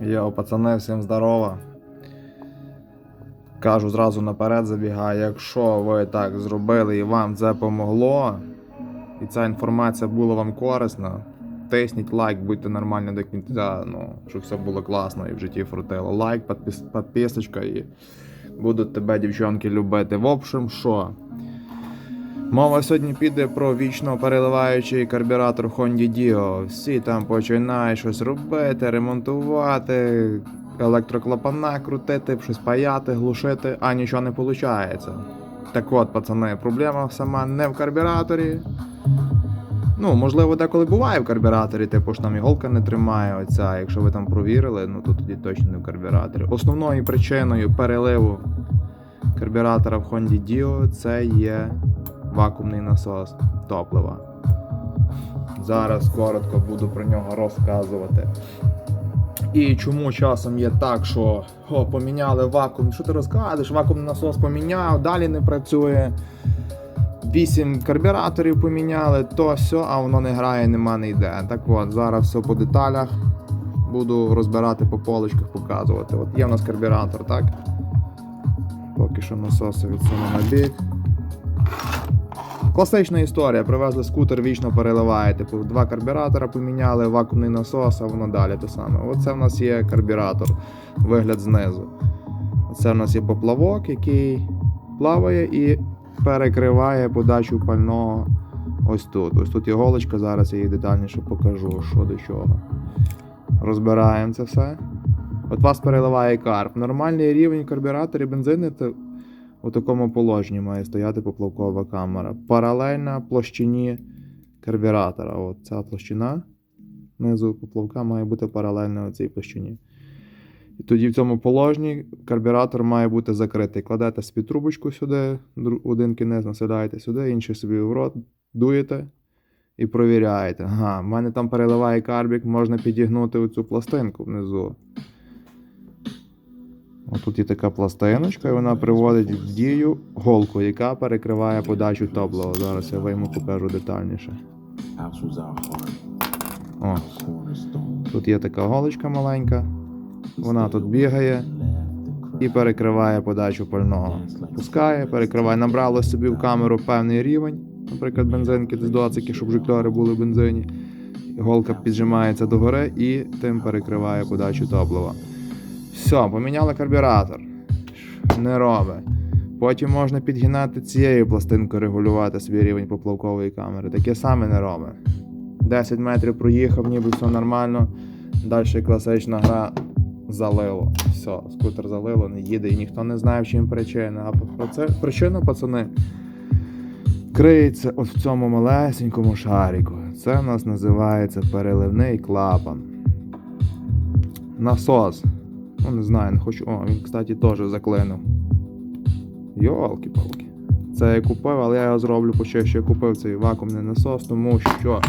Йо, пацани, всім здорово. Кажу зразу наперед забігаю, якщо ви так зробили і вам це помогло, і ця інформація була вам корисна, тисніть лайк, будьте нормальні до кінця, ну, щоб все було класно і в житті фрутило. Лайк, підпис, підписочка і будуть тебе, дівчонки, любити. В общем, що? Мова сьогодні піде про вічно переливаючий карбюратор Honda Dio. Всі там починають щось робити, ремонтувати, електроклапана крутити, щось паяти, глушити, а нічого не виходить. Так от, пацани, проблема сама не в карбюраторі. Ну, можливо, деколи буває в карбюраторі, типу ж там іголка не тримає оця. Якщо ви там провірили, ну то тоді точно не в карбюраторі. Основною причиною переливу карбюратора в Honda Dio це є вакуумний насос топлива. Зараз коротко буду про нього розказувати. І чому часом є так, що о, поміняли вакуум. Що ти розказуєш? Вакуумний насос поміняв, далі не працює. Вісім карбюраторів поміняли, то все, а воно не грає, нема не йде. Так от, зараз все по деталях. Буду розбирати по полочках, показувати. От є в нас карбюратор, так? Поки що насоси відсуну на бік. Класична історія. Привезли скутер, вічно переливає. Типу, два карбюратора поміняли, вакуумний насос, а воно далі те саме. Оце в нас є карбюратор, вигляд знизу. Це в нас є поплавок, який плаває і перекриває подачу пального ось тут. Ось тут є зараз я її детальніше покажу, що до чого. Розбираємо це все. От вас переливає карп. Нормальний рівень карбюраторів бензини це у такому положенні має стояти поплавкова камера. Паралельна площині карбюратора. От ця площина внизу поплавка має бути паралельна цій площині. І тоді в цьому положенні карбюратор має бути закритий. Кладете собі трубочку сюди, один кінець населяєте сюди, інший собі в рот, дуєте і провіряєте. Ага, в мене там переливає карбік, можна підігнути оцю пластинку внизу. Отут є така пластиночка, і вона приводить в дію голку, яка перекриває подачу топлива. Зараз я вийму покажу детальніше. О, тут є така голочка маленька, вона тут бігає і перекриває подачу пального. Пускає, перекриває, набрало собі в камеру певний рівень, наприклад, бензинки десь 20, щоб жикльори були в бензині. Голка піджимається догори і тим перекриває подачу топлива. Все, поміняли карбюратор. Не робить. Потім можна підгинати цією пластинкою регулювати свій рівень поплавкової камери. Таке саме не робить. 10 метрів проїхав, ніби все нормально. Далі класична гра залило. Все, скутер залило, не їде і ніхто не знає, в чим причина. А це причина, пацани, криється от в цьому малесенькому шарику. Це в нас називається переливний клапан. Насос. Ну, не знаю, не хочу. О, він, кстати, теж заклинив. Йолки-палки. Це я купив, але я його зроблю почище. Я купив цей вакуумний насос, тому що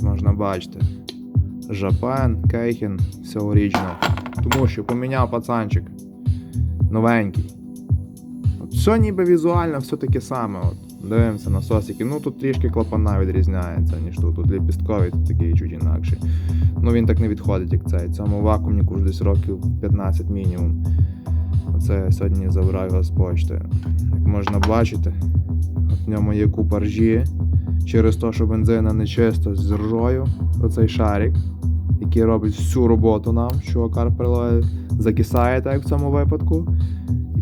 можна бачити. Жапен, Кейхен, все оригінал. Тому що поміняв пацанчик. Новенький. Все ніби візуально, все таке саме. От. Дивимося насосики. Ну тут трішки клапана відрізняється, ніж тут. Тут ліпістковий, тут такий чуть інакший. Ну він так не відходить, як цей. Цьому вакуумнику вже десь років 15 мінімум. Оце я сьогодні забираю з почти. Як можна бачити, в ньому є купа ржі. Через те, що бензина не чисто з ржою, оцей шарик, який робить всю роботу нам, що карперло закисає, так як в цьому випадку.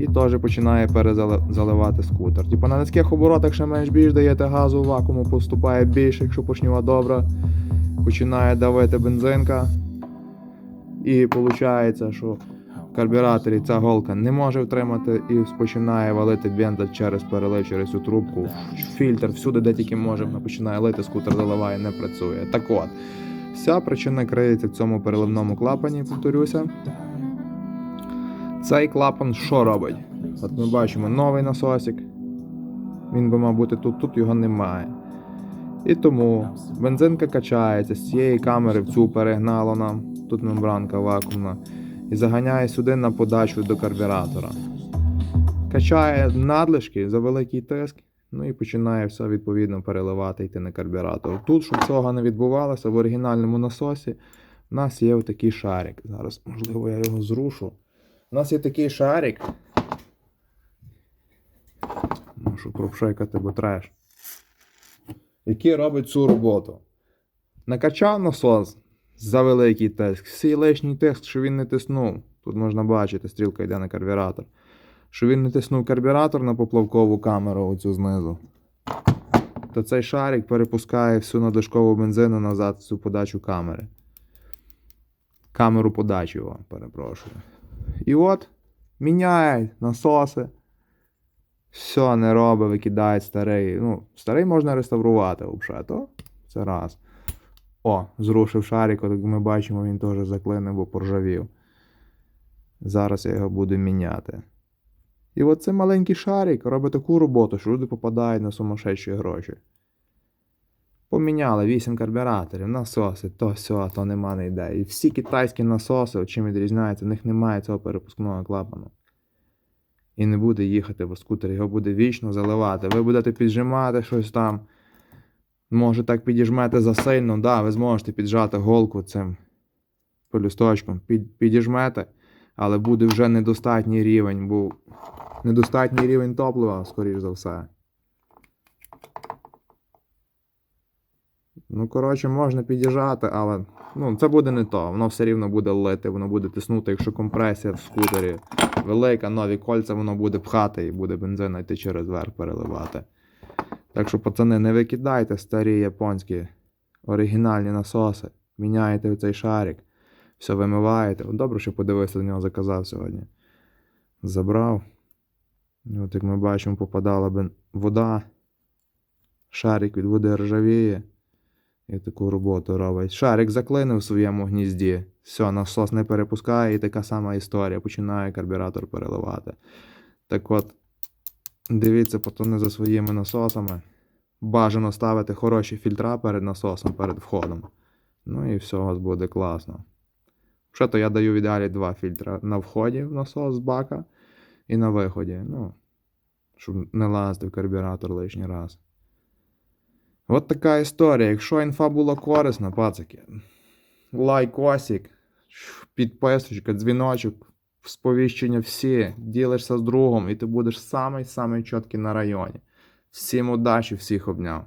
І теж починає перезаливати скутер. Типу на низьких оборотах ще менш більш даєте газу, вакууму поступає більше, якщо почніва добра. Починає давити бензинка. І виходить, що в карбюраторі ця голка не може втримати і починає валити бенза через перелив, через цю трубку. Фільтр всюди, де тільки може, вона починає лити, скутер заливає, не працює. Так от, вся причина криється в цьому переливному клапані, повторюся. Цей клапан що робить? От ми бачимо новий насосик. Він би мав тут, тут його немає. І тому бензинка качається з цієї камери в цю перегнало нам. Тут мембранка вакуумна. І заганяє сюди на подачу до карбюратора. Качає надлишки за великий тиск, ну і починає все відповідно переливати йти на карбюратор. Тут, щоб цього не відбувалося, в оригінальному насосі У нас є отакий шарик. Зараз, можливо, я його зрушу. У нас є такий шарик. Мушу пропшикати, бо треш. Який робить цю роботу. Накачав насос за великий тиск. Всій лишній тиск, що він не тиснув. Тут можна бачити, стрілка йде на карбюратор. Що він не тиснув карбюратор на поплавкову камеру оцю знизу. То цей шарик перепускає всю надлишкову бензину назад в цю подачу камери. Камеру подачі, о, перепрошую. І от міняє насоси. Все не робить, викидає старий. Ну, старий можна реставрувати взагалі, то це раз. О, зрушив шарик, як ми бачимо, він теж заклинив, бо поржавів. Зараз я його буду міняти. І от цей маленький шарик робить таку роботу, що люди попадають на сумасшедші гроші. Поміняли 8 карбюраторів, насоси, то все, то нема не йде. І всі китайські насоси, чим відрізняються, в них немає цього перепускного клапану. І не буде їхати по скутері, його буде вічно заливати. Ви будете піджимати щось там. Може так підіжмете засильно, да, ви зможете піджати голку цим полюсточком. Під, підіжмете, але буде вже недостатній рівень, бо недостатній рівень топлива, скоріш за все. Ну, коротше, можна підіжати, але ну, це буде не то. Воно все рівно буде лити, воно буде тиснути, якщо компресія в скутері велика, нові кольця, воно буде пхати і буде бензин йти через верх переливати. Так що, пацани, не викидайте старі японські оригінальні насоси. Міняєте цей шарик, все вимиваєте. Добре, що подивився до нього, заказав сьогодні. Забрав. От як ми бачимо, попадала бен... вода. Шарик від води ржавіє. І таку роботу робить. Шарик заклинив в своєму гнізді. Все, насос не перепускає, і така сама історія. Починає карбюратор переливати. Так от, дивіться, пацани, за своїми насосами. Бажано ставити хороші фільтра перед насосом, перед входом. Ну і все у вас буде класно. Що то я даю в ідеалі два фільтра на вході в насос з бака і на виході. Ну, щоб не лазити в карбюратор лишній раз. От така історія. Якщо інфа була корисна, пацики, лайкосик, підписочка, дзвіночок, сповіщення всі, ділишся з другом, і ти будеш самий-самий чіткий на районі. Всім удачі, всіх обняв.